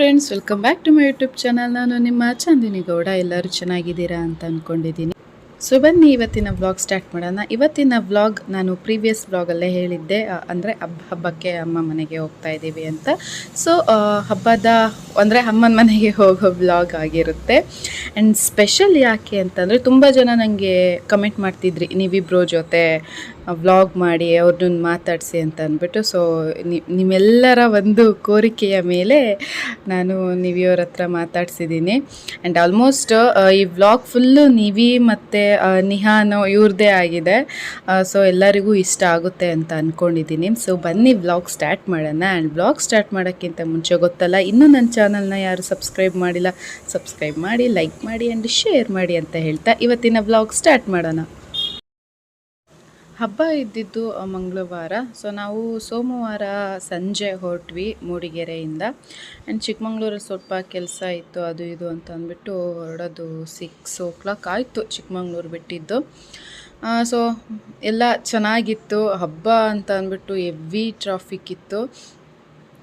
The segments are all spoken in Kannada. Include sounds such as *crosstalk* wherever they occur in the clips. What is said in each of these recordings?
Friends welcome back to my YouTube channel ನಾನು ನಿಮ್ಮ ಚಂದಿನಿ ಗೌಡ. ಎಲ್ಲರೂ ಚೆನ್ನಾಗಿದ್ದೀರಾ ಅಂತ ಅಂದ್ಕೊಂಡಿದ್ದೀನಿ ಸೊ ಬನ್ನಿ, ಇವತ್ತಿನ ವ್ಲಾಗ್ ಸ್ಟಾರ್ಟ್ ಮಾಡೋಣ. ಇವತ್ತಿನ ವ್ಲಾಗ್ ನಾನು ಪ್ರೀವಿಯಸ್ ವ್ಲಾಗಲ್ಲೇ ಹೇಳಿದ್ದೆ. ಅಂದರೆ ಹಬ್ಬ ಹಬ್ಬಕ್ಕೆ ಅಮ್ಮ ಮನೆಗೆ ಹೋಗ್ತಾ ಇದ್ದೀವಿ ಅಂತ. ಸೊ ಹಬ್ಬದ, ಅಂದರೆ ಅಮ್ಮನ ಮನೆಗೆ ಹೋಗೋ ವ್ಲಾಗ್ ಆಗಿರುತ್ತೆ. ಆ್ಯಂಡ್ ಸ್ಪೆಷಲ್ ಯಾಕೆ ಅಂತಂದರೆ ತುಂಬ ಜನ ನನಗೆ ಕಮೆಂಟ್ ಮಾಡ್ತಿದ್ರಿ, ನೀವಿಬ್ರು ಜೊತೆ ವ್ಲಾಗ್ ಮಾಡಿ ಅವ್ರನ್ನ ಮಾತಾಡಿಸಿ ಅಂತ ಅಂದ್ಬಿಟ್ಟು ಸೊ ನಿಮ್ಮೆಲ್ಲರ ಒಂದು ಕೋರಿಕೆಯ ಮೇಲೆ ನಾನು ನಿವಿಯವ್ರ ಹತ್ರ ಮಾತಾಡ್ಸಿದ್ದೀನಿ. ಆ್ಯಂಡ್ ಆಲ್ಮೋಸ್ಟ್ ಈ ವ್ಲಾಗ್ ಫುಲ್ಲು ನಿವಿ ಮತ್ತು ನಿಹಾನು ಇವ್ರದ್ದೇ ಆಗಿದೆ. ಸೊ ಎಲ್ಲರಿಗೂ ಇಷ್ಟ ಆಗುತ್ತೆ ಅಂತ ಅಂದ್ಕೊಂಡಿದ್ದೀನಿ ಸೊ ಬನ್ನಿ ವ್ಲಾಗ್ ಸ್ಟಾರ್ಟ್ ಮಾಡೋಣ. ಆ್ಯಂಡ್ ವ್ಲಾಗ್ ಸ್ಟಾರ್ಟ್ ಮಾಡೋಕ್ಕಿಂತ ಮುಂಚೆ ಗೊತ್ತಲ್ಲ, ಇನ್ನೂ ನನ್ನ ಚಾನಲ್ನ ಯಾರು ಸಬ್ಸ್ಕ್ರೈಬ್ ಮಾಡಿಲ್ಲ ಸಬ್ಸ್ಕ್ರೈಬ್ ಮಾಡಿ ಲೈಕ್ ಮಾಡಿ ಆ್ಯಂಡ್ ಶೇರ್ ಮಾಡಿ ಅಂತ ಹೇಳ್ತಾ ಇವತ್ತಿನ ವ್ಲಾಗ್ ಸ್ಟಾರ್ಟ್ ಮಾಡೋಣ. ಹಬ್ಬ ಇದ್ದಿದ್ದು ಮಂಗಳವಾರ. ಸೊ ನಾವು ಸೋಮವಾರ ಸಂಜೆ ಹೊರಟ್ವಿ ಮೂಡಿಗೆರೆಯಿಂದ. ಆ್ಯಂಡ್ ಚಿಕ್ಕಮಂಗ್ಳೂರಲ್ಲಿ ಸ್ವಲ್ಪ ಕೆಲಸ ಇತ್ತು, ಅದು ಇದು ಅಂತ ಅಂದ್ಬಿಟ್ಟು ಹೊರಡೋದು ಸಿಕ್ಸ್ ಓ ಕ್ಲಾಕ್ ಆಯಿತು ಚಿಕ್ಕಮಂಗ್ಳೂರು ಬಿಟ್ಟಿದ್ದು. ಸೊ ಎಲ್ಲ ಚೆನ್ನಾಗಿತ್ತು. ಹಬ್ಬ ಅಂತ ಅಂದ್ಬಿಟ್ಟು ಎವ್ವಿ ಟ್ರಾಫಿಕ್ ಇತ್ತು.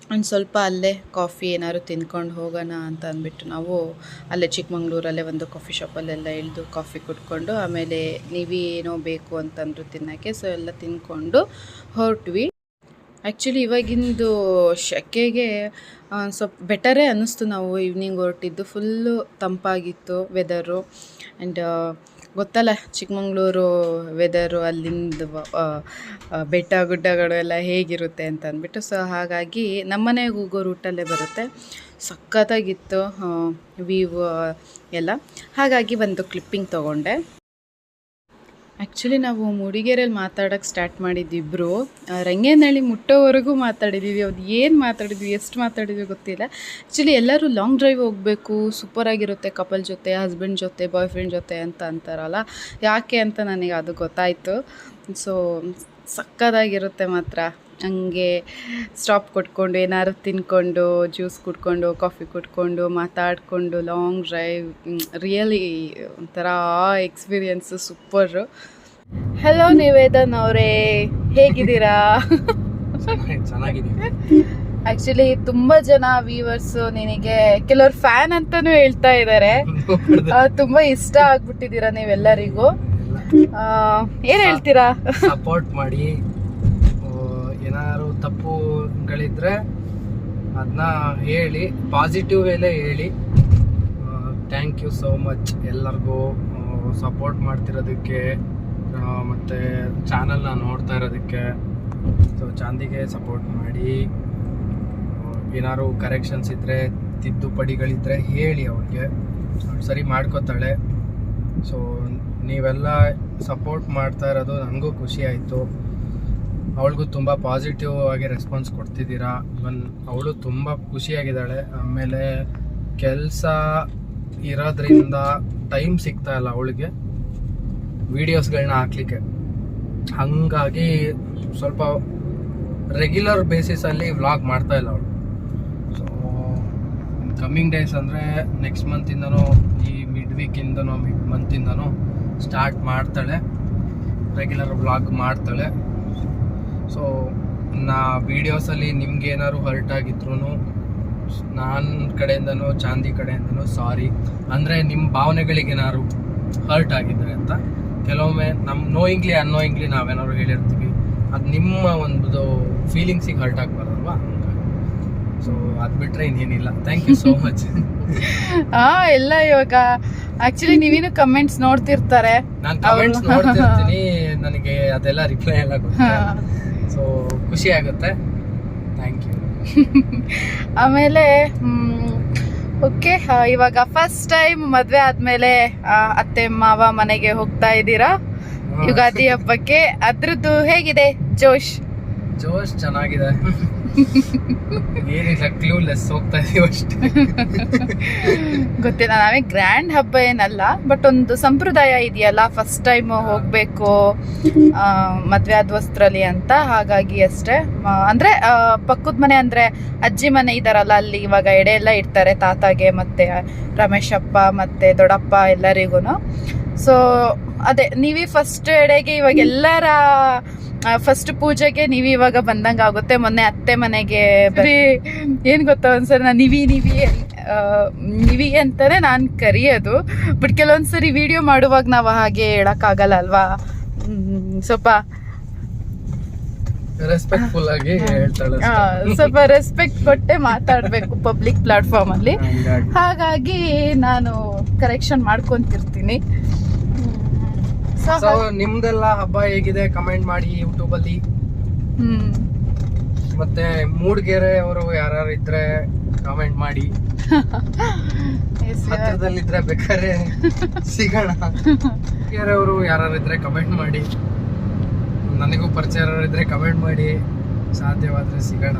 ಒಂದು ಸ್ವಲ್ಪ ಅಲ್ಲೇ ಕಾಫಿ ಏನಾದ್ರು ತಿನ್ಕೊಂಡು ಹೋಗೋಣ ಅಂತ ಅಂದ್ಬಿಟ್ಟು ನಾವು ಅಲ್ಲೇ ಚಿಕ್ಕಮಂಗ್ಳೂರಲ್ಲೇ ಒಂದು ಕಾಫಿ ಶಾಪಲ್ಲೆಲ್ಲ ಇಳಿದು ಕಾಫಿ ಕುಡ್ಕೊಂಡು ಆಮೇಲೆ ನೀವೇನೋ ಬೇಕು ಅಂತಂದರು ತಿನ್ನೋಕ್ಕೆ ಸೊ ಎಲ್ಲ ತಿನ್ಕೊಂಡು ಹೊರಟ್ವಿ. ಆ್ಯಕ್ಚುಲಿ ಇವಾಗಿಂದು ಸೆಕೆಗೆ ಸ್ವಲ್ಪ ಬೆಟರೇ ಅನ್ನಿಸ್ತು ನಾವು ಈವ್ನಿಂಗ್ ಹೊರಟಿದ್ದು. ಫುಲ್ಲು ತಂಪಾಗಿತ್ತು ವೆದರು ಆ್ಯಂಡ್ ಗೊತ್ತಲ್ಲ, ಚಿಕ್ಕಮಂಗ್ಳೂರು ವೆದರು ಅಲ್ಲಿಂದ ಬೆಟ್ಟ ಗುಡ್ಡಗಳು ಎಲ್ಲ ಹೇಗಿರುತ್ತೆ ಅಂತ ಅಂದ್ಬಿಟ್ಟು. ಸೊ ಹಾಗಾಗಿ ನಮ್ಮನೆಗೆ ಹೋಗೋ ರೂಟಲ್ಲೇ ಬರುತ್ತೆ. ಸಖತ್ತಾಗಿತ್ತು ವೀವ್ ಎಲ್ಲ. ಹಾಗಾಗಿ ಒಂದು ಕ್ಲಿಪ್ಪಿಂಗ್ ತೊಗೊಂಡೆ. ಆ್ಯಕ್ಚುಲಿ ನಾವು ಮೂಡಿಗೆರೆಯಲ್ಲಿ ಮಾತಾಡೋಕ್ಕೆ ಸ್ಟಾರ್ಟ್ ಮಾಡಿದ್ದಿಬ್ರು ರಂಗೇನಹಳ್ಳಿ ಮುಟ್ಟೋವರೆಗೂ ಮಾತಾಡಿದ್ದೀವಿ ಅದು ಏನು ಮಾತಾಡಿದ್ವಿ, ಎಷ್ಟು ಮಾತಾಡಿದ್ವಿ ಗೊತ್ತಿಲ್ಲ. ಆ್ಯಕ್ಚುಲಿ ಎಲ್ಲರೂ ಲಾಂಗ್ ಡ್ರೈವ್ ಹೋಗಬೇಕು ಸೂಪರಾಗಿರುತ್ತೆ ಕಪಲ್ ಜೊತೆ ಹಸ್ಬೆಂಡ್ ಜೊತೆ ಬಾಯ್ ಫ್ರೆಂಡ್ ಜೊತೆ ಅಂತ ಅಂತಾರಲ್ಲ. ಯಾಕೆ ಅಂತ ನನಗೆ ಅದು ಗೊತ್ತಾಯಿತು. ಸೊ ಸಕ್ಕದಾಗಿರುತ್ತೆ ಮಾತ್ರ. ಹಂಗೆ ಸ್ಟಾಪ್ ಕೊಟ್ಕೊಂಡು ಏನಾದ್ರು ತಿನ್ಕೊಂಡು ಜ್ಯೂಸ್ ಕುಡ್ಕೊಂಡು ಕಾಫಿ ಕುಡ್ಕೊಂಡು, ಮಾತಾಡಿಕೊಂಡು ಲಾಂಗ್ ಡ್ರೈವ್ ರಿಯಲಿ ಒಂಥರ ಎಕ್ಸ್ಪೀರಿಯೆನ್ಸು ಸೂಪರು ಹಲೋ ನಿವೇದನ್ ಅವರೇ. ಹೇಗಿದ್ದೀರಾ? ಆಕ್ಚುಲಿ ತುಂಬಾ ಜನ ವ್ಯೂವರ್ಸ್ ನಿನಗೆ ಕೆಲವ್ರು ಫ್ಯಾನ್ ಅಂತಾನೂ ಹೇಳ್ತಾ ಇದ್ದಾರೆ ತುಂಬಾ ಇಷ್ಟ ಆಗ್ಬಿಟ್ಟಿದ್ದೀರಾ ನೀವೆಲ್ಲರಿಗೂ? ಆ, ಏನ್ ಹೇಳ್ತೀರಾ? ಸಪೋರ್ಟ್ ಮಾಡಿ. ಏನಾದ್ರು ತಪ್ಪುಗಳಿದ್ರೆ ಅದನ್ನ ಹೇಳಿ ಪಾಸಿಟಿವ್ ವೇಲೆ ಹೇಳಿ. ಥ್ಯಾಂಕ್ ಯು ಸೋ ಮಚ್ ಎಲ್ಲರಿಗೂ. ಸಪೋರ್ಟ್ ಮಾಡ್ತಿರೋದಕ್ಕೆ ಮತ್ತೆ ಚಾನಲ್ನ ನೋಡ್ತಾ ಇರೋದಕ್ಕೆ. ಸೊ ಚಾಂದಿಗೆ ಸಪೋರ್ಟ್ ಮಾಡಿ. ಏನಾದರೂ ಕರೆಕ್ಷನ್ಸ್ ಇದ್ದರೆ ತಿದ್ದುಪಡಿಗಳಿದ್ದರೆ ಹೇಳಿ ಅವ್ರಿಗೆ ಅವ್ಳು ಸರಿ ಮಾಡ್ಕೋತಾಳೆ. ಸೊ ನೀವೆಲ್ಲ ಸಪೋರ್ಟ್ ಮಾಡ್ತಾ ಇರೋದು ನನಗೂ ಖುಷಿ ಆಯಿತು. ಅವಳಿಗೂ ತುಂಬ ಪಾಸಿಟಿವ್ ಆಗಿ ರೆಸ್ಪಾನ್ಸ್ ಕೊಡ್ತಿದ್ದೀರಾ. ಇವನ್, ಅವಳು ತುಂಬ ಖುಷಿಯಾಗಿದ್ದಾಳೆ. ಆಮೇಲೆ ಕೆಲಸ ಇರೋದ್ರಿಂದ ಟೈಮ್ ಸಿಗ್ತಾ ಇಲ್ಲ ಅವಳಿಗೆ. ವೀಡಿಯೋಸ್ಗಳನ್ನ ಹಾಕ್ಲಿಕ್ಕೆ. ಹಾಗಾಗಿ ಸ್ವಲ್ಪ ರೆಗ್ಯುಲರ್ ಬೇಸಿಸಲ್ಲಿ ವ್ಲಾಗ್ ಮಾಡ್ತಾ ಇಲ್ಲ ಅವಳು. ಸೊ ಕಮ್ಮಿಂಗ್ ಡೇಸ್ ಅಂದರೆ ನೆಕ್ಸ್ಟ್ ಮಂತಿಂದನೂ ಈ ಮಿಡ್ ವೀಕಿಂದನೋ ಮಿಡ್ ಮಂತಿಂದನೂ ಸ್ಟಾರ್ಟ್ ಮಾಡ್ತಾಳೆ. ರೆಗ್ಯುಲರ್ ವ್ಲಾಗ್ ಮಾಡ್ತಾಳೆ. ಸೊ ನಾ ವೀಡಿಯೋಸಲ್ಲಿ ನಿಮ್ಗೆ ಏನಾದ್ರು ಹರ್ಟ್ ಆಗಿದ್ರು ನಾನು ಕಡೆಯಿಂದನೂ, ಚಾಂದಿ ಕಡೆಯಿಂದನೂ ಸಾರಿ ಅಂದರೆ ನಿಮ್ಮ ಭಾವನೆಗಳಿಗೆ ಏನಾದ್ರು ಹರ್ಟ್ ಆಗಿದ್ರೆ ಅಂತ ಕೆಲವೊಮ್ಮೆ ನಮ್ಮ ನೋಯಿಂಗ್ಲಿ ಅನ್ನೋಯಿಂಗ್ಲಿ ನಾವೇನಾದ್ರು ಹೇಳಿರ್ತೀವಿ ಅದು ನಿಮ್ಮ ಒಂದು ಫೀಲಿಂಗ್ಸಿಗೆ ಹರ್ಟ್ ಆಗಬಾರ್ದಲ್ವಾ? ಸೊ ಅದು ಬಿಟ್ಟರೆ ಇನ್ನೇನಿಲ್ಲ. ಥ್ಯಾಂಕ್ ಯು ಸೋ ಮಚ್ ಆ ಎಲ್ಲ ಇವಾಗ. ಆಕ್ಚುಲಿ ನೀವೇನು ಕಮೆಂಟ್ಸ್ ನೋಡ್ತಿರ್ತಾರೆ. ನಾನು ಕಮೆಂಟ್ಸ್ ನೋಡ್ತಿರ್ತೀನಿ. ನನಗೆ ಅದೆಲ್ಲ ರಿಪ್ಲೈ ಎಲ್ಲ ಗೊತ್ತಿಲ್ಲ ಸೊ ಖುಷಿ ಆಗುತ್ತೆ. ಥ್ಯಾಂಕ್ ಯು *laughs* ಆಮೇಲೆ ಓಕೆ ಇವಾಗ ಫಸ್ಟ್ ಟೈಮ್ ಮದ್ವೆ ಆದ್ಮೇಲೆ ಅತ್ತೆ ಮಾವ ಮನೆಗೆ ಹೋಗ್ತಾ ಇದ್ದೀರಾ? ಯುಗಾದಿ ಹಬ್ಬಕ್ಕೆ. ಅದ್ರದ್ದು ಹೇಗಿದೆ ಜೋಶ್? ಜೋಶ್ ಚೆನ್ನಾಗಿದೆ. *laughs* ಏನಿಲ್ಲ ಕ್ಲೂಲೆಸ್ ಹೋಗ್ತಾ ಇದೀವಿ ಅಷ್ಟೇ. *laughs* ಗೊತ್ತಿಲ್ಲ ನಾವೇ ಗ್ರ್ಯಾಂಡ್ ಹಬ್ಬ ಏನಲ್ಲ ಬಟ್ ಒಂದು ಸಂಪ್ರದಾಯ ಇದೆಯಲ್ಲ ಫಸ್ಟ್ ಟೈಮ್ ಹೋಗ್ಬೇಕು ಮದ್ವೆ ಆದ ವಸ್ತ್ರಲ್ಲಿ ಅಂತ ಹಾಗಾಗಿ ಅಷ್ಟೇ. ಅಂದ್ರೆ ಪಕ್ಕದ ಮನೆ ಅಂದ್ರೆ ಅಜ್ಜಿ ಮನೆ ಇದಾರಲ್ಲ ಅಲ್ಲಿ ಇವಾಗ ಎಡೆ ಎಲ್ಲ ಇಡ್ತಾರೆ ತಾತಾಗೆ ಮತ್ತೆ ರಮೇಶಪ್ಪ ಮತ್ತೆ ದೊಡ್ಡಪ್ಪ ಎಲ್ಲರಿಗೂ ಸೊ ಅದೇ ನೀವೇ ಫಸ್ಟ್ ಎಡೆಗೆ ಇವಾಗ ಎಲ್ಲರ ಫಸ್ಟ್ ಪೂಜೆಗೆ ನೀವು ಇವಾಗ ಬಂದಂಗ ಆಗುತ್ತೆ. ಮೊನ್ನೆ ಅತ್ತೆ ಮನೆಗೆ ಬರೀ ಏನು ಗೊತ್ತಾ ಒಂದ್ಸರಿ ನಾನು ನಿವಿ ನಿವಿ ನಿವಿ ಅಂತಾನೆ ನಾನ್ ಕರಿಯೋದು. ಬಟ್ ಕೆಲವೊಂದ್ಸರಿ ವಿಡಿಯೋ ಮಾಡುವಾಗ ನಾವು ಹಾಗೆ ಹೇಳೋಕ್ಕಾಗಲ್ಲ ಅಲ್ವಾ? ಹ್ಮ್, ಸ್ವಲ್ಪ ರೆಸ್ಪೆಕ್ಟ್ಫುಲ್ ಆಗಿ ಹೇಳ್ತಾಳೆ ಸ್ವಲ್ಪ ರೆಸ್ಪೆಕ್ಟ್ ಕೊಟ್ಟೆ ಮಾತಾಡಬೇಕು ಪಬ್ಲಿಕ್ ಪ್ಲಾಟ್ಫಾರ್ಮ್ ಅಲ್ಲಿ. ಹಾಗಾಗಿ. ನಾನು ಕರೆಕ್ಷನ್ ಮಾಡ್ಕೊಂತಿರ್ತೀನಿ. ಸೊ ನಿಮ್ದೆಲ್ಲ ಹಬ್ಬ ಹೇಗಿದೆ? ಕಮೆಂಟ್ ಮಾಡಿ ಯೂಟ್ಯೂಬ್ ಅಲ್ಲಿ. ಮತ್ತೆ ಮೂಡ್ಗೆರೆ ಅವರು ಯಾರು ಇದ್ರೆ ಕಾಮೆಂಟ್ ಮಾಡಿ. ಹತ್ರದಲ್ಲಿದ್ರೆ ಬೇಕಾದ್ರೆ ಸಿಗೋಣ. ಮೂಡ್ಗೆರೆ ಅವರು ಯಾರು ಇದ್ರೆ ಕಮೆಂಟ್ ಮಾಡಿ. ನನಗೂ ಪರಿಚಯ ಇದ್ರೆ ಕಮೆಂಟ್ ಮಾಡಿ. ಸಾಧ್ಯವಾದ್ರೆ ಸಿಗೋಣ.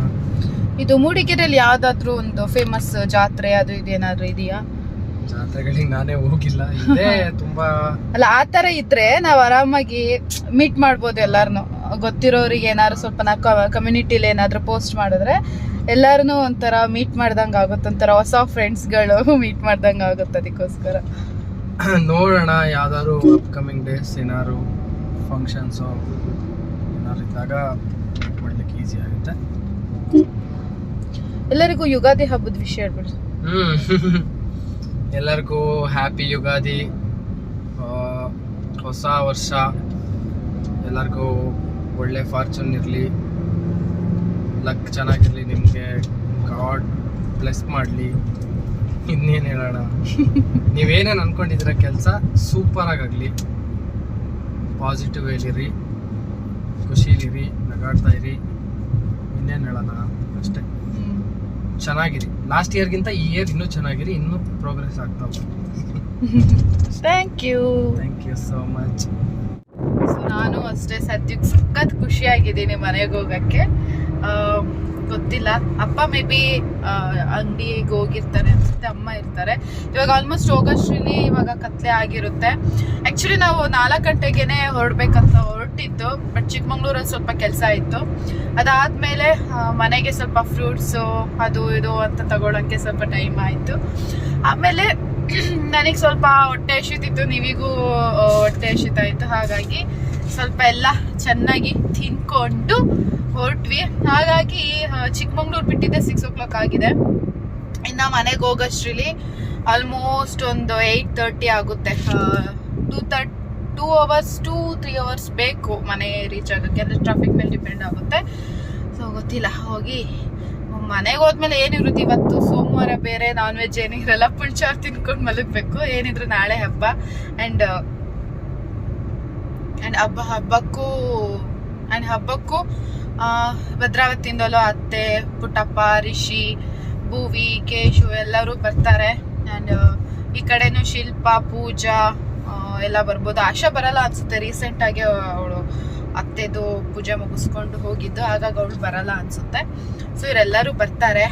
ಇದು ಮೂಡಿಗೆರೆಯಲ್ಲಿ ಯಾವ್ದಾದ್ರು ಒಂದು ಫೇಮಸ್ ಜಾತ್ರೆ ಅದು ಇದು ಏನಾದ್ರು ಇದೆಯಾ? ಜಾತ್ರೆಗಳಿಗೆ ನಾನೇ ಹೋಗಿಲ್ಲ. ಇದೇ ತುಂಬಾ ಅಲ್ಲ ಆ ತರ ಇದ್ರೆ ನಾವ್ ಆರಾಮಾಗಿ ಮೀಟ್ ಮಾಡ್ಬೋದು ಎಲ್ಲಾರನು. ಗೊತ್ತಿರೋರಿಗೆ ಏನಾದ್ರು ಸ್ವಲ್ಪ ನಾ ಕಮ್ಯುನಿಟಿಲಿ ಏನಾದ್ರು ಪೋಸ್ಟ್ ಮಾಡಿದ್ರೆ ಎಲ್ಲಾರನು ಒಂಥರ ಮೀಟ್ ಮಾಡ್ದಂಗ ಆಗುತ್ತೆ ಒಂಥರ ಹೊಸ ಫ್ರೆಂಡ್ಸ್ಗಳು ಮೀಟ್ ಮಾಡ್ದಂಗ ಆಗುತ್ತೆ ಅದಕ್ಕೋಸ್ಕರ. ನೋಡೋಣ ಯಾವ್ದಾದ್ರು ಅಪ್ಕಮಿಂಗ್ ಡೇಸ್ ಏನಾದ್ರು ಫಂಕ್ಷನ್ಸು ಏನಾದ್ರು ಇದ್ದಾಗ ಮಾಡ್ಲಿಕ್ಕೆ ಈಸಿ ಆಗುತ್ತೆ. ಎಲ್ಲರಿಗೂ ಯುಗಾದಿ ಹಬ್ಬದ ವಿಷಯ ಹೇಳ್ಬಿಡ್ರಿ ಹ್ಮ್. *laughs* ಎಲ್ಲರಿಗೂ ಹ್ಯಾಪಿ ಯುಗಾದಿ ಹೊಸ ವರ್ಷ. ಎಲ್ಲರಿಗೂ ಒಳ್ಳೆ ಫಾರ್ಚೂನ್ ಇರಲಿ. ಲಕ್ ಚೆನ್ನಾಗಿರಲಿ ನಿಮಗೆ ಗಾಡ್ ಬ್ಲೆಸ್ ಮಾಡಲಿ. ಇನ್ನೇನು ಹೇಳೋಣ? *laughs* ನೀವೇನೇನು ಅಂದ್ಕೊಂಡಿದ್ದೀರ ಕೆಲಸ? ಸೂಪರ್ ಆಗಲಿ ಪಾಸಿಟಿವ್ ಹೇಳಿರಿ ಖುಷಿಲಿರಿ ನಗಾಡ್ತಾ ಇರಿ. ಇನ್ನೇನು ಹೇಳೋಣ? ಅಷ್ಟೇ. ಚೆನ್ನಾಗಿರಿ. ಲಾಸ್ಟ್ ಇಯರ್ಗಿಂತ ಈ ಇಯರ್ ಇನ್ನೂ ಚೆನ್ನಾಗಿರಿ ಇನ್ನೂ ಪ್ರೋಗ್ರೆಸ್ ಆಗ್ತಾ thank you thank you so much so ನಾನು ಅಷ್ಟೇ ಸದ್ಯಕ್ಕೆ ಸಖತ್ ಖುಷಿಯಾಗಿದ್ದೀನಿ ಮನೆಗೆ ಹೋಗಕ್ಕೆ. ಗೊತ್ತಿಲ್ಲ. ಅಪ್ಪ ಮೇ ಬಿ ಅಂಗಡಿಗೆ ಹೋಗಿರ್ತಾರೆ ಅನ್ಸುತ್ತೆ ಅಮ್ಮ ಇರ್ತಾರೆ. ಇವಾಗ ಆಲ್ಮೋಸ್ಟ್ ಹೋಗೋಷ್ಟ್ರಲ್ಲಿ ಇವಾಗ ಕತ್ಲೆ ಆಗಿರುತ್ತೆ. ಆ್ಯಕ್ಚುಲಿ ನಾವು ನಾಲ್ಕು ಗಂಟೆಗೆನೆ ಹೊರಡ್ಬೇಕಂತ ಹೊರಟಿದ್ದು ಬಟ್ ಚಿಕ್ಕಮಂಗ್ಳೂರಲ್ಲಿ ಸ್ವಲ್ಪ ಕೆಲಸ ಇತ್ತು. ಅದಾದಮೇಲೆ ಮನೆಗೆ ಸ್ವಲ್ಪ ಫ್ರೂಟ್ಸು ಅದು ಇದು ಅಂತ ತಗೊಳಕ್ಕೆ ಸ್ವಲ್ಪ ಟೈಮ್ ಆಯಿತು. ಆಮೇಲೆ *clears throat* ನನಗೆ ಸ್ವಲ್ಪ ಹೊಟ್ಟೆ ಎಸಿತಿತ್ತು ನೀವಿಗೂ ಹೊಟ್ಟೆ ಹಸಿತಾಯಿತ್ತು ಹಾಗಾಗಿ ಸ್ವಲ್ಪ ಎಲ್ಲ ಚೆನ್ನಾಗಿ ತಿನ್ಕೊಂಡು ಹೊರಟ್ವಿ. ಹಾಗಾಗಿ ಚಿಕ್ಕಮಂಗ್ಳೂರು ಬಿಟ್ಟಿದ್ದೆ ಸಿಕ್ಸ್ ಓ ಕ್ಲಾಕ್ ಆಗಿದೆ. ಇನ್ನು ಮನೆಗೆ ಹೋಗೋಷ್ಟ್ರಲ್ಲಿ ಆಲ್ಮೋಸ್ಟ್ ಒಂದು ಏಯ್ಟ್ ತರ್ಟಿ ಆಗುತ್ತೆ. Two thirty two hours two three hours ಬೇಕು ಮನೆ ರೀಚ್ ಆಗೋಕ್ಕೆ. ಅಂದರೆ ಟ್ರಾಫಿಕ್ ಮೇಲೆ ಡಿಪೆಂಡ್ ಆಗುತ್ತೆ. ಸೊ ಗೊತ್ತಿಲ್ಲ. ಹೋಗಿ ಮನೆಗೆ ಹೋದ್ಮೇಲೆ ಏನಿರುತ್ತೆ ಇವತ್ತು? ಸೋಮವಾರ ಬೇರೆ ನಾನ್ ವೆಜ್ ಏನಿರಲ್ಲ ಪುಳ್ಚಾರ್ ತಿನ್ಕೊಂಡು ಮಲಗಬೇಕು. ಏನಿದ್ರು ನಾಳೆ ಹಬ್ಬ. ಆ್ಯಂಡ್ ಆ್ಯಂಡ್ ಹಬ್ಬ, ಹಬ್ಬಕ್ಕೂ ಆ್ಯಂಡ್ ಹಬ್ಬಕ್ಕೂ ಭದ್ರಾವತಿಯಿಂದಲೂ ಅತ್ತೆ, ಪುಟ್ಟಪ್ಪ, ರಿಷಿ, ಭೂವಿ, ಕೇಶು ಎಲ್ಲರೂ ಬರ್ತಾರೆ. ಆ್ಯಂಡ್ ಈ ಕಡೆನೂ ಶಿಲ್ಪ, ಪೂಜಾ ಎಲ್ಲ ಬರ್ಬೋದು. ಆಶಾ ಬರಲ್ಲ ಅನ್ಸುತ್ತೆ. ರೀಸೆಂಟಾಗಿ ಅವಳು ಅತ್ತೆದು ಪೂಜೆ ಮುಗಿಸ್ಕೊಂಡು ಹೋಗಿದ್ದು. ಹಾಗಾಗಿ ಅವಳು ಬರಲ್ಲ ಅನ್ಸುತ್ತೆ. ಸೊ ಇವರೆಲ್ಲರೂ ಬರ್ತಾರೆ.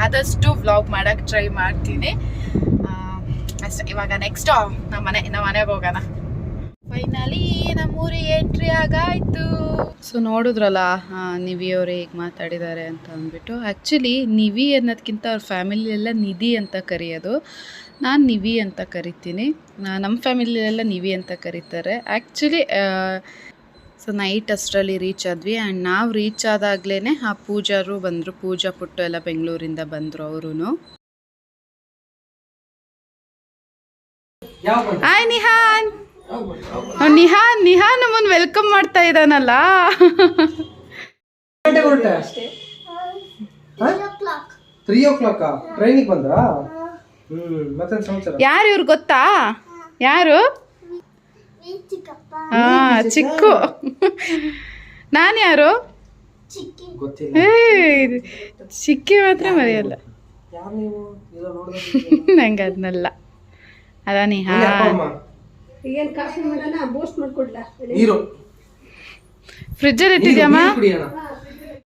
ಆದಷ್ಟು ವ್ಲಾಗ್ ಮಾಡಕ್ಕೆ ಟ್ರೈ ಮಾಡ್ತೀನಿ. ಅಷ್ಟೇ. ಇವಾಗ ನೆಕ್ಸ್ಟ್ ನಮ್ಮ ಮನೆ, ನಮ್ಮ ಮನೆಗೆ ಹೋಗೋಣ. ಫೈನಲಿ ನಮ್ಮೂರಿಗೆ ಎಂಟ್ರಿ ಆಗಾಯ್ತು. ಸೊ ನೋಡಿದ್ರಲ್ಲ ನಿವಿ ಅವರು ಹೇಗೆ ಮಾತಾಡಿದ್ದಾರೆ ಅಂತ ಅಂದ್ಬಿಟ್ಟು ಆ್ಯಕ್ಚುಲಿ ನಿವಿ ಅನ್ನೋದಕ್ಕಿಂತ ಅವ್ರ ಫ್ಯಾಮಿಲಿಯೆಲ್ಲ ನಿಧಿ ಅಂತ ಕರೆಯೋದು. ನಾನು ನಿವಿ ಅಂತ ಕರಿತೀನಿ. ನಮ್ಮ ಫ್ಯಾಮಿಲಿಯೆಲ್ಲ ನಿವಿ ಅಂತ ಕರೀತಾರೆ. ಆ್ಯಕ್ಚುಲಿ ಸೊ ನೈಟ್ ಅಷ್ಟರಲ್ಲಿ ರೀಚ್ ಆದ್ವಿ ಆ್ಯಂಡ್ ನಾವು ರೀಚ್ ಆದಾಗ್ಲೇ ಆ ಪೂಜಾರು ಬಂದರು ಪೂಜಾ ಪುಟ್ಟು ಎಲ್ಲ ಬೆಂಗಳೂರಿಂದ ಬಂದರು ಅವರು ಹಾಯ್ ನಿಹಾನ್ ಅವ್ನ್ ನಿಹಾ ನಮ್ಮನ್ನು ವೆಲ್ಕಮ್ ಮಾಡ್ತಾ ಇದ್ದಾನಲ್ಲ ತ್ರೀ ಓ ಕ್ಲಾಕ್ ಟ್ರೈನಿಗೆ ಬಂದ್ರಾ? ಹ್ಮ್ ಮತ್ತೆ ಸಮಾಚಾರ? ಯಾರು ಇವ್ರು ಗೊತ್ತಾ? ಯಾರು? ಹಾ ಚಿಕ್ಕು. ನಾನು ಯಾರು? ಚಿಕ್ಕಿ. ಮಾತ್ರ ಮರೆಯಲ್ಲ. ನಂಗೆ ನೀವು? ಅದಾ ನೋಡಿದ್ರೆ *laughs* ನಂಗೆ ಕಾಫಿ ಅದ ಬೂಸ್ಟ್ ಅಮ್ಮ? ನೀರು ಫ್ರಿಜ್ಜಲ್ಲಿ ಇಟ್ಟಿದ್ಯಮ್ಮ ಕುಡಿಯೋಣ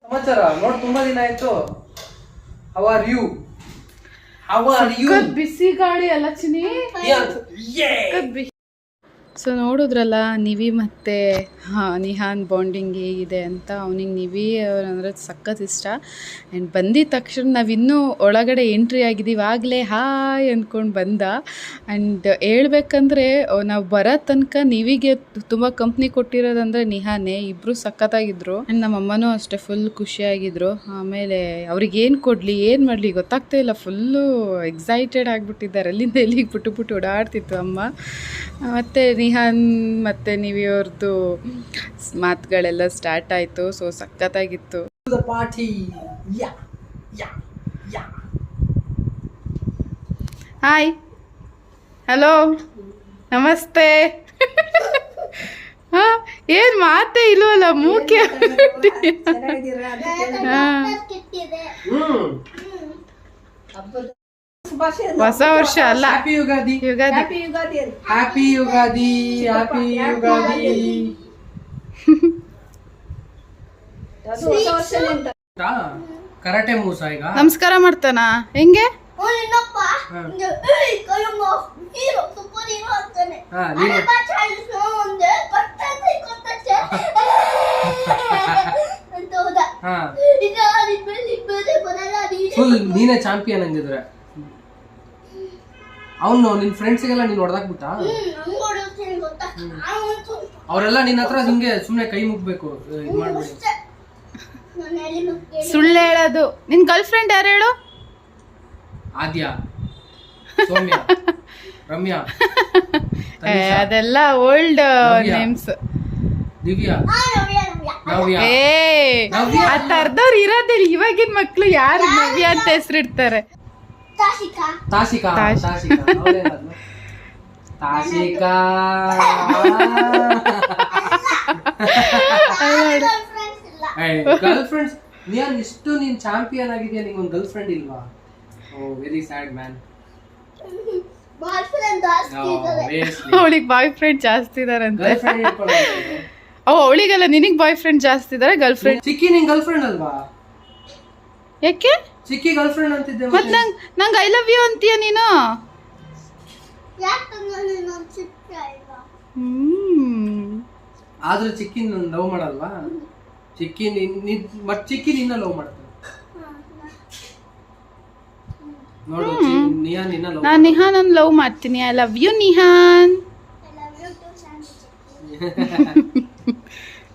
ಸಮಾಚಾರ ನೋಡ್ ತುಂಬಾ ದಿನ ಆಯ್ತು. How are you how are you ಬಿಸಿ ಗಾಳಿ ಅಲ್ಲ ಚಿನಿ ಸೊ ನೋಡಿದ್ರಲ್ಲ, ನಿವಿ ಮತ್ತು ನಿಹಾನ್ ಬಾಂಡಿಂಗ್ ಹೇಗಿದೆ ಅಂತ. ಅವನಿಗೆ ನಿವಿ ಅಂದರೆ ಸಖತ್ ಇಷ್ಟ. ಆ್ಯಂಡ್ ಬಂದಿದ ತಕ್ಷಣ ನಾವಿನ್ನೂ ಒಳಗಡೆ ಎಂಟ್ರಿ ಆಗಿದ್ದೀವಿ. ಆಗಲೇ ಹಾಯ್ ಅಂದ್ಕೊಂಡು ಬಂದ. ಆ್ಯಂಡ್ ಹೇಳ್ಬೇಕಂದ್ರೆ ನಾವು ಬರೋ ತನಕ ನಿವಿಗೆ ತುಂಬ ಕಂಪ್ನಿ ಕೊಟ್ಟಿರೋದಂದರೆ ನಿಹಾನೇ. ಇಬ್ಬರು ಸಖತ್ತಾಗಿದ್ರು. ಆ್ಯಂಡ್ ನಮ್ಮ ಅಮ್ಮನೂ ಅಷ್ಟೇ ಫುಲ್ ಖುಷಿಯಾಗಿದ್ರು. ಆಮೇಲೆ ಅವ್ರಿಗೆ ಏನು ಕೊಡಲಿ, ಏನು ಮಾಡಲಿ ಗೊತ್ತಾಗ್ತಾ ಇಲ್ಲ. ಫುಲ್ಲು ಎಕ್ಸೈಟೆಡ್ ಆಗಿಬಿಟ್ಟಿದ್ದಾರೆ. ಅಲ್ಲಿಂದ ಎಲ್ಲಿಗೆ ಬಿಟ್ಟು ಬಿಟ್ಟು ಓಡಾಡ್ತಿತ್ತು ಅಮ್ಮ. ಮತ್ತು ನಿಹಾನ್ ಮತ್ತು ನೀವಿಯವ್ರದ್ದು ಮಾತುಗಳೆಲ್ಲ ಸ್ಟಾರ್ಟ್ ಆಯ್ತು so ಸಖತ್ತಾಗಿತ್ತು. The party yeah yeah yeah hi hello ನಮಸ್ತೆ. *laughs* ಹಾಂ ಏನು ಮಾತೇ ಇಲ್ವಲ್ಲ ಮೂಕೆ ಹಾಂ. ಹ್ಮ್. ಹೊಸ ವರ್ಷ ಅಲ್ಲ. Happy Ugadi. Ugadi. Happy Ugadi happy Ugadi karate Musa ಈಗ? ನಮಸ್ಕಾರ ಮಾಡ್ತಾನ? ಹೆಂಗೆ? ಇನ್ನೊಬ್ಬ ಹಾ. ಕೈಯಮ್ಮ ಹೀರೋ ಸೂಪರ್ ಹೀರೋ ಅಂತಾನೆ. ಹಾ, ನೀನು- ಅದೇ ಬಾ ಚಾಯ್ಸ್ ಒಂದೇ. ಕೊಟ್ಟಂತೆ ಕೊಟ್ಟಂತೆ ಅಂತ ಹೋದ. ಹಾ. ಈಗ ನಿಮ್ಮಲ್ಲಿ ಇಬ್ಬರೇ ಬರಲ್ಲ ನೀನೇ ಫುಲ್ ನೀನೇ ಚಾಂಪಿಯನ್ ಹಂಗಿದ್ರೆ ಅವನು ನಿನ್ ಫ್ರೆಂಡ್ಸಿಗೆಲ್ಲ ನೀನ್ ಹೊಡೆದಾಕ್ಬಿಟ್ಟ ಅವರೆಲ್ಲ ನಿನ್ನ ಹತ್ರ ಹಿಂಗೆ ಸುಮ್ನೆ ಕೈ ಮುಗ್ಬೇಕು ಇದು ಮಾಡ್ಬೇಡಿ. ನಾನು ಸುಳ್ಳು ಹೇಳೋದು. ನಿನ್ನ ಗರ್ಲ್ ಫ್ರೆಂಡ್ ಯಾರು ಹೇಳು? ಆದ್ಯ. ಸೌಮ್ಯ. *laughs* ರಮ್ಯಾ. ಏ, ಅದೆಲ್ಲ ಓಲ್ಡ್ ನವ್ಯ. ನೇಮ್ಸ್ ದಿವ್ಯಾ. ಆ ನವ್ಯ ನವ್ಯ. ನವ್ಯ. ಏ ನವ್ಯ. ತರದವ್ರು ಇರೋದಿಲ್ಲ. ಇವಾಗಿನ ಮಕ್ಳು ಯಾರು ನವ್ಯ ಅಂತ ಹೆಸರಿಡ್ತಾರೆ? ತಾಸಿಕಾ ತಾಶಿಕಾ ತಾಶ್- ತಾಸಿಕಾ ಅವ್ಳೇನದ್ಲು? ತಾಸಿಕಾ ಫ್ರೆಂಡ್ಸ್ ಇಲ್ಲ. ಗರ್ಲ್ ಫ್ರೆಂಡ್ಸ್ ನೀನ್ ಇಷ್ಟು ನೀನ್ ಚಾಂಪಿಯನ್ ಆಗಿದ್ಯಾ? ನಿಂಗೆ ಒಂದು ಗರ್ಲ್ ಫ್ರೆಂಡ್ ಇಲ್ವಾ? ಓ very sad man boy friend ಜಾಸ್ತಿ ಇದ್ದಾರೆ. ಅವಳಿಗೆ ಬಾಯ್ ಫ್ರೆಂಡ್ ಜಾಸ್ತಿ ಇದಾರಂತೆ ಅವಳಿಗಲ್ಲ ನಿನಗ್ ಬಾಯ್ ಫ್ರೆಂಡ್ ಜಾಸ್ತಿ ಇದಾರೆ ಗರ್ಲ್ ಫ್ರೆಂಡ್ ಚಿಕ್ಕಿ ನಿನ್ ಗರ್ಲ್ ಫ್ರೆಂಡ್ ಅಲ್ವಾ? ಯಾಕೆ? ಚಿಕ್ಕಿ ಗರ್ಲ್ ಫ್ರೆಂಡ್ ಅಂತಿದ್ದೆ ಮತ್ತೆ ನಂಗ್ ನಂಗ್ ಐ ಲವ್ ಯು ಅಂತೀಯ ನೀನು? ಆದ್ರೆ ಚಿಕ್ಕಿ ಲವ್ ಮಾಡಲ್ವಾ? ಚಿಕ್ಕಿ ಮತ್ ಚಿಕ್ಕಿ ನಿನ್ನ ಲವ್ ಮಾಡ್ತಾನೆ ನೋಡು ಚಿ- ನಿನ್ನ ಲವ್ ನಾನ್ ನಿಹಾನ್ ಲವ್ ಮಾಡ್ತೀನಿ. I love you Nihan.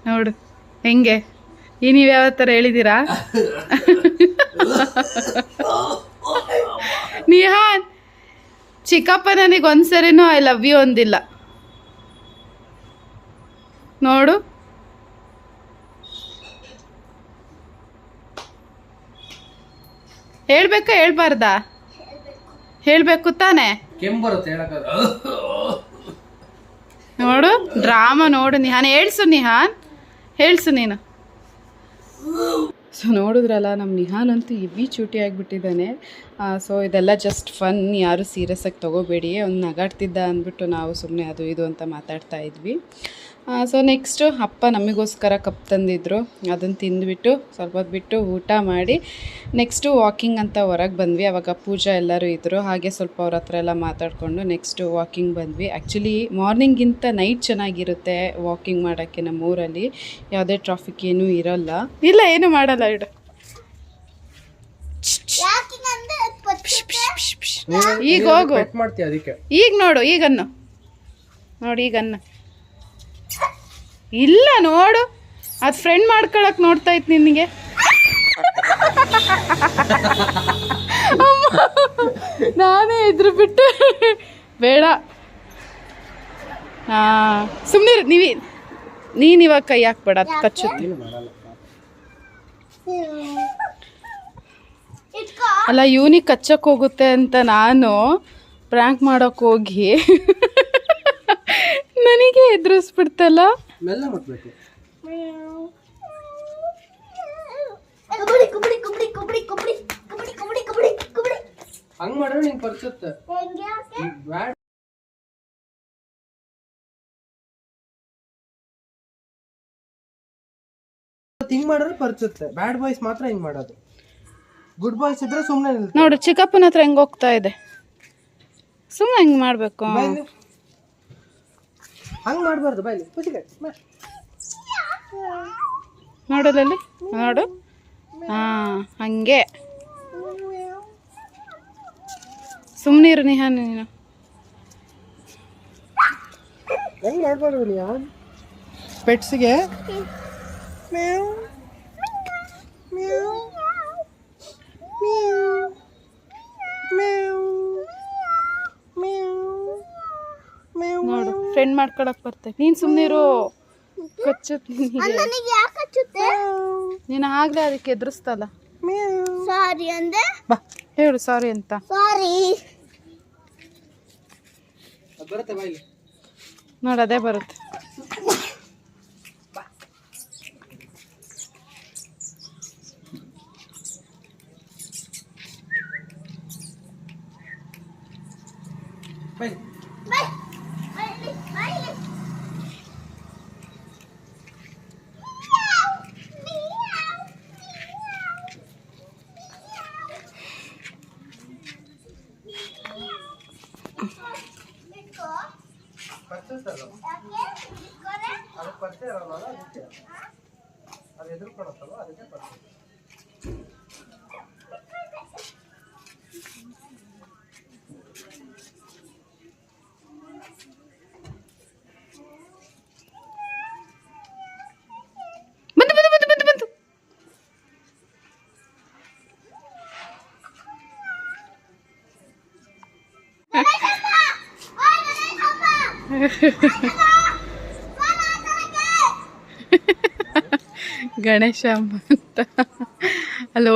ನೋಡು ಹೆಂಗೆ? ಈ ನೀವ್ ಯಾವ ತರ ಹೇಳಿದೀರಾ? *laughs* ನಿಹಾನ್ ಚಿಕ್ಕಪ್ಪ ನನಗೆ ಒಂದ್ಸರಿನೂ ಐ ಲವ್ ಯು ಅಂದಿಲ್ಲ. ನೋಡು. ಹೇಳ್ಬೇಕಾ ಹೇಳ್ಬಾರ್ದಾ? ಹೇಳ್ಬೇಕು ತಾನೆ? ನೋಡು ಡ್ರಾಮಾ ನೋಡು ನಿಹಾನ್. ಹೇಳ್ಸು ನಿಹಾನ್. ಹೇಳ್ಸು ನೀನು. ಸೊ ನೋಡಿದ್ರಲ್ಲ ನಮ್ಮ ನಿಹಾನ್ ಅಂತೂ ಇವಿ ಚೂಟಿ ಆಗಿಬಿಟ್ಟಿದ್ದಾನೆ. ಸೊ ಇದೆಲ್ಲ ಜಸ್ಟ್ ಫನ್ ಯಾರು ಸೀರಿಯಸ್ ಆಗಿ ತೊಗೋಬೇಡಿ. ಅವ್ನು ನಗಾಡ್ತಿದ್ದ ಅಂದ್ಬಿಟ್ಟು ನಾವು ಸುಮ್ಮನೆ ಅದು ಇದು ಅಂತ ಮಾತಾಡ್ತಾ ಇದ್ವಿ. ಸೊ ನೆಕ್ಸ್ಟು ಅಪ್ಪ ನಮಗೋಸ್ಕರ ಕಪ್ ತಂದಿದ್ರು. ಅದನ್ನು ತಿಂದುಬಿಟ್ಟು ಸ್ವಲ್ಪ ಬಿಟ್ಟು ಊಟ ಮಾಡಿ ನೆಕ್ಸ್ಟು ವಾಕಿಂಗ್ ಅಂತ ಹೊರಗೆ ಬಂದ್ವಿ. ಅವಾಗ ಪೂಜಾ ಎಲ್ಲರೂ ಇದ್ದರು ಹಾಗೆ ಸ್ವಲ್ಪ ಅವ್ರ ಹತ್ರ ಎಲ್ಲ ಮಾತಾಡಿಕೊಂಡು ನೆಕ್ಸ್ಟು ವಾಕಿಂಗ್ ಬಂದ್ವಿ. ಆ್ಯಕ್ಚುಲಿ ಮಾರ್ನಿಂಗಿಂತ ನೈಟ್ ಚೆನ್ನಾಗಿರುತ್ತೆ ವಾಕಿಂಗ್ ಮಾಡೋಕ್ಕೆ ನಮ್ಮ ಊರಲ್ಲಿ ಯಾವುದೇ ಟ್ರಾಫಿಕ್ ಏನೂ ಇರೋಲ್ಲ. ಇಲ್ಲ, ಏನು ಮಾಡಲ್ಲ, ಇಡು. ಈಗ ಹೋಗು. ಮಾಡ್ತೀಯ ಅದಕ್ಕೆ? ಈಗ ನೋಡು ಈಗನ್ನು. ನೋಡಿ ಈಗನ್ನು. ಇಲ್ಲ ನೋಡು. ಅದು ಫ್ರೆಂಡ್ ಮಾಡ್ಕೊಳಕ್ ನೋಡ್ತಾ ಇತ್ತು ನಿನಗೆ. ನಾನೇ ಇದ್ರ ಬಿಟ್ಟು. ಬೇಡ. ಹಾಂ ಸುಮ್ಮನೆ ನೀವಿ ನೀನು ಇವಾಗ ಕೈ ಹಾಕ್ಬೇಡ ಅದು ಕಚ್ಚುತ್ತೆ. ಏನು ಮಾಡಲ್ಲ. ಇಟ್ಕೋ ಅಲ್ಲ ಇವನಿಗೆ ಕಚ್ಚಕ್ಕೆ ಹೋಗುತ್ತೆ ಅಂತ ನಾನು ಪ್ರ್ಯಾಂಕ್ ಮಾಡೋಕೆ ಹೋಗಿ ನನಗೆ ಎದುರಿಸ್ಬಿಡ್ತಲ್ಲ ಹಂಗ್ ಮಾಡಿದ್ರೆ ನಿಂಗೆ ಹಿಂಗ್ ಮಾಡಿದ್ರೆ ಪರ್ಸುತ್ತೆ ಬ್ಯಾಡ್ ಬಾಯ್ಸ್ ಮಾತ್ರ ಹಿಂಗ್ ಮಾಡೋದು. ಗುಡ್ ಬಾಯ್ಸ್ ಇದ್ರೆ ಸುಮ್ಮನೆ ನೋಡು ಚಿಕ್ಕಪ್ಪನ ಹತ್ರ ಹೆಂಗ್ ಹೋಗ್ತಾ ಇದೆ? ಸುಮ್ಮನೆ ಹೆಂಗೆ ಮಾಡಬೇಕು? ಹಂಗೆ ಮಾಡಬಾರ್ದು ಬೈಲಿ ಪುಟಿಗೆ ನೋಡೋದಲ್ಲಿ ನೋಡು. ಹಾಂ ಸುಮ್ಮನೆ ಇರು ನಿಹಾ ನೀನು. ಹೆಂಗೆ ಮಾಡ್ಬಾರ್ದು ನೀ ಪೆಟ್ಸಿಗೆ ನೋಡು ಫ್ರೆಂಡ್ ಮಾಡ್ಕೊಳಕ್ ಬರ್ತೇವೆ ನೀನು ಸುಮ್ಮನಿರು ಕಚ್ಚುತ್ತೆ ನಿನಗೆ. ನೀನು ಆಗ್ಲೇ ಅದಕ್ಕೆ ಎದುರಿಸ್ತಲ್ಲ. ಸಾರಿ ಅಂದೆ ಬಾ ಹೇಳು ಸಾರಿ ಅಂತ. ಸಾರಿ ಬರುತ್ತೆ ಬಾಯ್ಲಿ ನೋಡು ಅದೇ ಬರುತ್ತೆ. *laughs* ಗಣೇಶ ಅಂತ. ಹಲೋ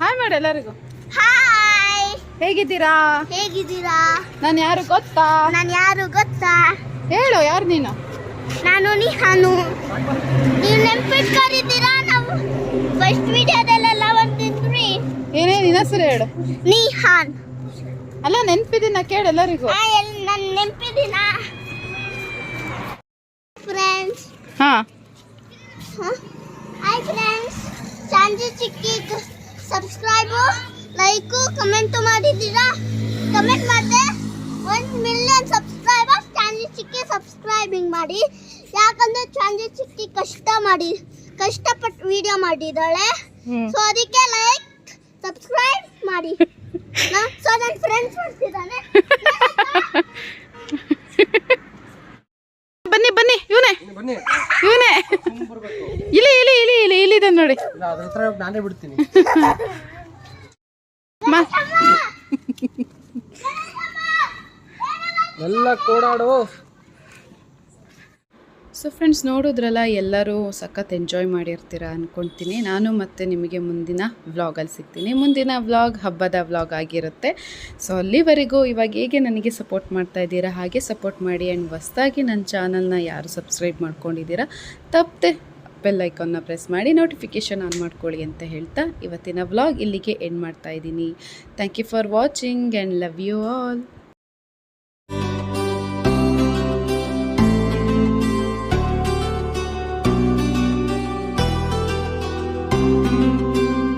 ಹಾಯ್ ಮಾಡಿ ಎಲ್ಲರಿಗೂ. ಹಾಯ್ ಹೇಗಿದ್ದೀರಾ? ಹೇಗಿದ್ದೀರಾ? ನಾನು ಯಾರು ಗೊತ್ತಾ? ನಾನು ಯಾರು ಗೊತ್ತಾ? ಹೇಳು ಯಾರು ನೀನು? ನಾನು ನಿಹಾನು. ನೀವು ನೆನ್ಪಿಟ್ಕೊಂಡಿದ್ದೀರಾ? ನಾವು ಫಸ್ಟ್ ವಿಡಿಯೋದಲ್ಲೆಲ್ಲ ಬರ್ತಿದ್ರಿ ಏನೇ ನಿನ್ನ ಹೆಸರು ಹೇಳು? ನಿಹಾನ್. ಅಲ್ಲ ನೆನಪಿದಿನ ಕೇಳು ಎಲ್ಲರಿಗೂ. ನಾನು ನೆನ್ಪಿದ್ದೀನಾ ಫ್ರೆಂಡ್ಸ್ ಹಾ. ಹಾಯ್ ಫ್ರೆಂಡ್ಸ್ ಸಂಜೆ ಚಿಕ್ಕಿ ಸಬ್ಸ್ಕ್ರೈಬು ಲೈಕು ಕಮೆಂಟು ಮಾಡಿದ್ದೀರಾ? ಕಮೆಂಟ್ ಮಾಡಿದೆ. ಒಂದು million subscriber Chanji Chikki subscribing ಮಾಡಿ. ಯಾಕಂದ್ರೆ ಚಾಂಜಿ ಚಿಕ್ಕಿ ಕಷ್ಟ ಮಾಡಿ ಕಷ್ಟಪಟ್ಟು ವಿಡಿಯೋ ಮಾಡಿದ್ದಾಳೆ. ಸೊ ಅದಕ್ಕೆ ಲೈಕ್ ಸಬ್ಸ್ಕ್ರೈಬ್ ಮಾಡಿ. ಬನ್ನಿ ಬನ್ನಿ ಇವನೇ. ಬನ್ನಿ ಇವನೇ. ಇಲ್ಲಿ ಇಲ್ಲಿ ಇಲ್ಲಿ ಇಲ್ಲಿ ಇಲ್ಲಿ ಇಲ್ಲಿದೆ ನೋಡಿ. ನಾನೇ ಬಿಡ್ತೀನಿ. ಮ- ಎಲ್ಲ ಕೋಡಾಡು. ಸೊ ಫ್ರೆಂಡ್ಸ್ ನೋಡಿದ್ರಲ್ಲ, ಎಲ್ಲರೂ ಸಖತ್ ಎಂಜಾಯ್ ಮಾಡಿರ್ತೀರ ಅಂದ್ಕೊಳ್ತೀನಿ ನಾನು ಮತ್ತೆ ನಿಮಗೆ ಮುಂದಿನ ವ್ಲಾಗಲ್ಲಿ ಸಿಗ್ತೀನಿ. ಮುಂದಿನ ವ್ಲಾಗ್ ಹಬ್ಬದ ವ್ಲಾಗ್ ಆಗಿರುತ್ತೆ. ಸೊ ಅಲ್ಲಿವರೆಗೂ ಇವಾಗ ಹೇಗೆ ನನಗೆ ಸಪೋರ್ಟ್ ಮಾಡ್ತಾ ಇದ್ದೀರಾ, ಹಾಗೆ ಸಪೋರ್ಟ್ ಮಾಡಿ ಆ್ಯಂಡ್ ಹೊಸ್ದಾಗಿ ನನ್ನ ಚಾನಲ್ನ ಯಾರು ಸಬ್ಸ್ಕ್ರೈಬ್ ಮಾಡ್ಕೊಂಡಿದ್ದೀರಾ, ತಪ್ಪದೆ ಬೆಲ್ ಐಕಾನ್ನ ಪ್ರೆಸ್ ಮಾಡಿ ನೋಟಿಫಿಕೇಷನ್ ಆನ್ ಮಾಡ್ಕೊಳ್ಳಿ ಅಂತ ಹೇಳ್ತಾ ಇವತ್ತಿನ ವ್ಲಾಗ್ ಇಲ್ಲಿಗೆ ಎಂಡ್ ಮಾಡ್ತಾ ಇದ್ದೀನಿ. Thank you for watching and love you all